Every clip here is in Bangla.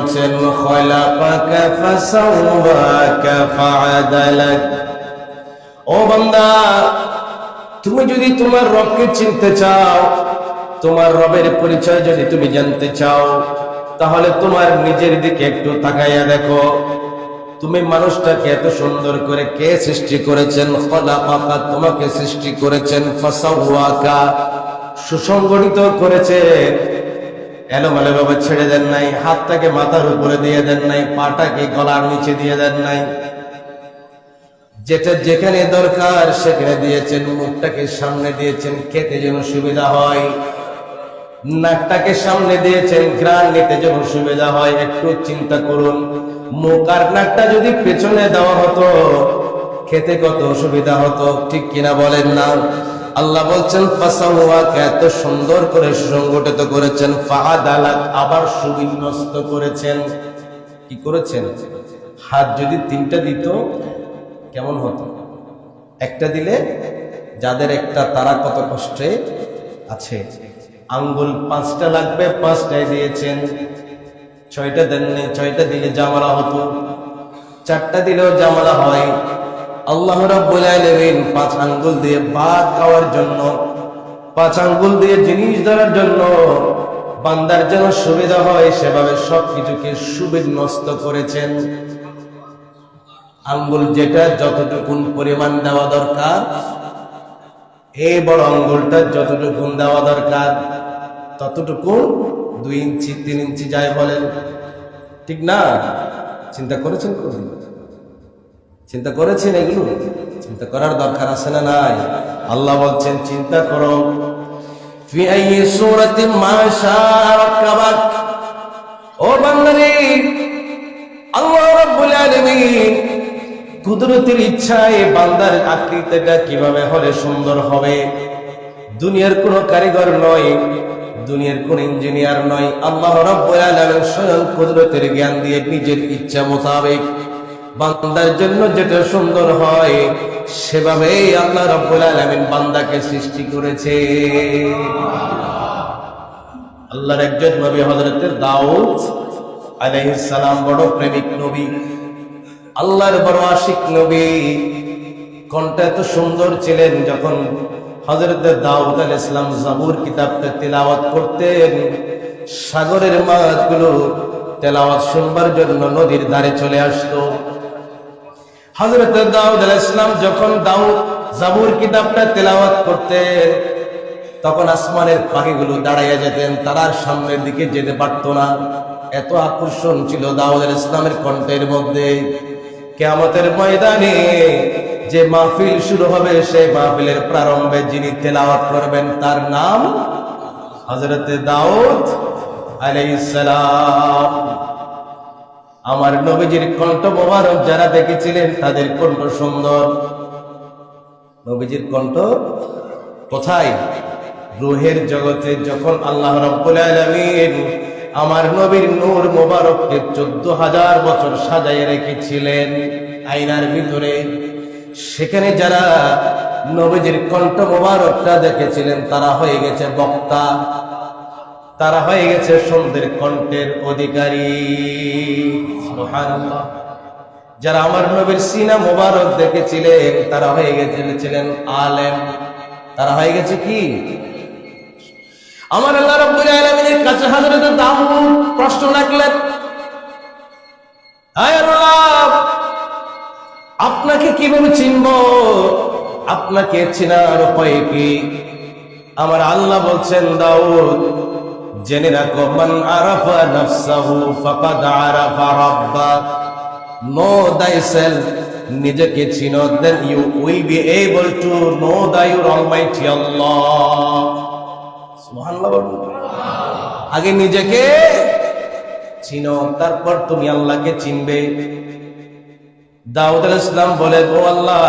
বলছেন ও বান্দা, তুমি যদি তোমার রবকে চিনতে চাও, তোমার রবের পরিচয় যদি তুমি জানতে চাও, তাহলে তোমার নিজের দিকে একটু তাকাইয়া দেখো। তুমি মানুষটাকে এত সুন্দর করে কে সৃষ্টি করেছেন? তোমাকে সৃষ্টি করেছেন, ফাসাওয়াকা, সুসংগঠিত করেছেন। এলোমেলো ভাবে ছেড়ে দেন নাই, হাতটাকে মাথার উপরে দিয়ে দেন নাই, পাটাকে গলার নিচে দিয়ে দেন নাই। যেটা যেখানে দরকার সেখানে দিয়েছেন, মুখটাকে সামনে দিয়েছেন, খেতে যেন সুবিধা হয়। নাকটাকে সামনে দিয়েছেন গ্রান নিতে যেন সুবিধা হয়, একটু চিন্তা করুন। মুখ আর নাকটা যদি পেছনে দেওয়া হতো, খেতে কত অসুবিধা হতো, ঠিক কিনা বলেন না। আল্লাহ বলছেন এত সুন্দর করে সুসংগঠিত করেছেন ফাহাদালাক আবার সুবিন্যস্ত করেছেন। কি করেছেন? হাত যদি তিনটা দিত, কেমন হতো? একটা দিলে যাদের একটা, তারা কত কষ্টে আছে? আঙ্গুল পাঁচটা লাগবে, পাঁচটায় দিয়েছেন। ছয়টা দেননি, ছয়টা দিলে জামালা হতো। চারটা দিলেও জামালা হয়। আল্লাহ রাব্বুল আলামিন পাঁচ আঙ্গুল দিয়ে ভাত খাওয়ার জন্য, পাঁচ আঙ্গুল দিয়ে জিনিস ধরার জন্য বান্দার যেন সুবিধা হয়, সেভাবে সবকিছুকে সুবিন্যস্ত করেছেন। আঙ্গুল যেটা যতটুকুন পরিমাণ দেওয়া দরকার, এই বড় আঙ্গুলটা যতটুকুন দেওয়া দরকার ততটুকু দুই ইঞ্চি, তিন ইঞ্চি যায় বলেন। ঠিক না? চিন্তা করেছেন কোনদিন? চিন্তা করেছেন এগুলো? চিন্তা করার দরকার আছে না নাই? আল্লাহ বলছেন, চিন্তা করো। ইচ্ছায় বান্দার আকৃতিটা কীভাবে হলে সুন্দর হবে? দুনিয়ার কোন কারিগর নয়, দুনিয়ার কোন ইঞ্জিনিয়ার নয়। আল্লাহ রাব্বুল আলামিন স্বয়ং কুদরতের জ্ঞান দিয়ে নিজের ইচ্ছা মোতাবেক বান্দার জন্য যেটা সুন্দর হয়, সেভাবেই আল্লাহ রাব্বুল আলামিন বান্দাকে সৃষ্টি করেছে। আল্লাহর একজন নবী হযরতের দাউদ সালাম, বড় প্রেমিক নবী। আল্লাহর বড় আশিক নবী। কণ্ঠা এত সুন্দর ছিলেন যখন হজরত দাউদ আল ইসলাম জাবুর কিতাবটা তেলাওয়াত করতেন। সাগরের মাছগুলো তেলাওয়াত শুনবার জন্য নদীর ধারে চলে আসতো। হজরত দাউদ আল ইসলাম যখন দাউদ জাবুর কিতাবটা তেলাওয়াত করতেন, তখন আসমানের পাখিগুলো দাঁড়াইয়া যেতেন, তারার সামনের দিকে যেতে পারত না। এত আকর্ষণ ছিল দাউদ আল ইসলামের কণ্ঠের মধ্যে। কেয়ামতের ময়দানে যে মাহফিল শুরু হবে, সেই মাহফিলের প্রারম্ভে যিনি তেলাওয়াত করবেন, তার নাম হজরতে দাউদ আলাইসালাম আমার নবীজির কণ্ঠ মোবারক যারা দেখেছিলেন তাদের কণ্ঠ সুন্দর। নবীজির কণ্ঠ কোথায়? রুহের জগতে যখন আল্লাহ রব্বুল আমার নবীর নূর মোবারককে চোদ্দ হাজার বছর সাজায় রেখেছিলেন আইনার ভিতরে, সেখানে যারা নবীজির কণ্ঠ মোবারকটা দেখেছিলেন তারা হয়ে গেছে বক্তা। তারা হয়ে গেছে সুন্দর কণ্ঠের অধিকারী। যারা আমার নবীর সিনা মোবারক দেখেছিলেন, তারা হয়ে গেছিলেন আলেম। তারা হয়ে গেছে কি? আমার আল্লাহ রাব্বুল আলামিনের কাছে হযরত দাউদ প্রশ্ন রাখলেন আয় আল্লাহ, আপনাকে কীভাবে চিনব? আপনাকে চেনার উপায় কি? আমার আল্লাহ বলছেন, দাউদ জেনে রাখো, মান আরাফা নাফসাহু ফাকাদ আরাফা রাব্বা। নো thyself নিজেকে চিনো, then you will be able to know the your almighty Allah সুবহানাল্লাহ। আগে নিজেকে চিনো, তারপর তুমি আল্লাহকে চিনবে। দাউদ আলাইহিস সালাম বলেন, ও আল্লাহ,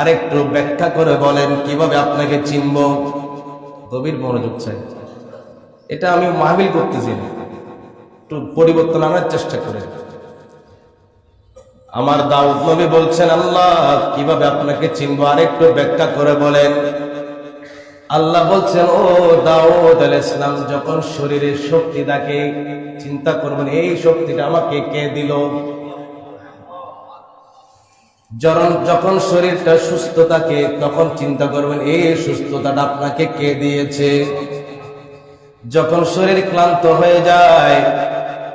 আরেকটু ব্যাখ্যা করে বলেন, কীভাবে আপনাকে চিনব? গভীর মনোযোগ চাই। এটা আমি মাহবিল করতেছি। একটু পরিবর্তন আনার চেষ্টা করে আমার দাউদ নবী বলছেন, আল্লাহ, কীভাবে আপনাকে চিনবো? আরেকটু ব্যাখ্যা করে বলেন। আল্লাহ বলছেন, ও দাউদ আলাইহিস সালাম যখন শরীরে শক্তি থাকে চিন্তা করবেন, এই শক্তিটা আমাকে কে দিল? যখন যখন শরীরটা সুস্থ থাকে, তখন চিন্তা করবেন, এই সুস্থতাটা আপনাকে কে দিয়েছে? যখন শরীর ক্লান্ত হয়ে যায়,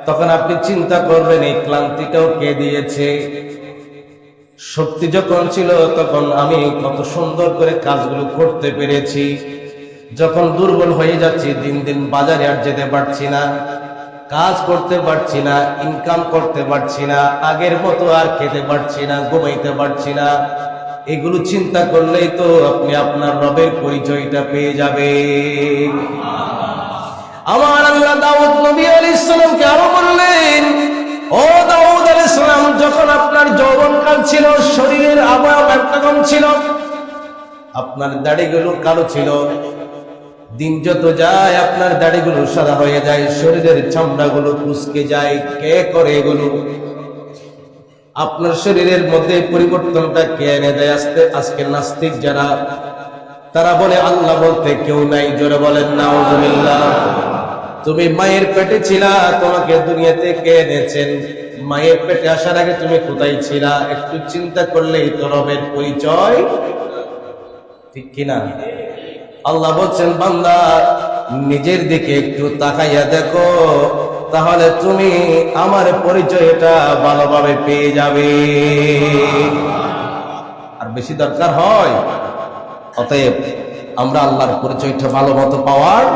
তখন আপনি চিন্তা করবেন, এই ক্লান্তিটাও কে দিয়েছে? শক্তি যখন ছিল, তখন আমি কত সুন্দর করে কাজগুলো করতে পেরেছি। যখন দুর্বল হয়ে যাচ্ছি, দিন দিন বাজারে আর যেতে পারছি না, কাজ করতে পারছি না ইনকাম করতে পারছি না, আগের মতো আর খেতে পারছি না, ঘুমাইতে পারছি না। এগুলো চিন্তা করলেই তো আপনি আপনার রবের পরিচয়টা পেয়ে যাবে আমার আল্লাহ দাউদ নবী আলাইহিস সালামকে আরও বললেন, ও দাউদ আলাইহিস সালাম, যখন আপনার যৌবনকাল ছিল, শরীরের আবয়ব একরকম ছিল, আপনার দাড়িগুলো কালো ছিল, দিন যত যায়, আপনার দাড়িগুলো সাদা হয়ে যায়, শরীরের চামড়াগুলো কুচকে যায়, কে করে এগুলো? আপনার শরীরের মধ্যে পরিবর্তনটা কে এনে দেয়? আজকে আজকে নাস্তিক যারা, তারা বলে, আল্লাহ বলতে কেউ নাই। জোরে বলেন না তুমি মায়ের পেটে ছিলা, তোমাকে দুনিয়াতে কে এনেছেন? মায়ের পেটে আসার আগে তুমি কোথায় ছিলা? একটু চিন্তা করলেই তো রবের পরিচয়। ঠিক কিনা? আল্লাহ বলছেন, বান্দা, নিজের দিকে একটু তাকাইয়া দেখো, তাহলে তুমি আমার পরিচয়টা ভালোভাবে পেয়ে যাবে। আর বেশি দরকার হয়? অতএব আমরা আল্লাহর পরিচয়টা ভালো মতো পাওয়ার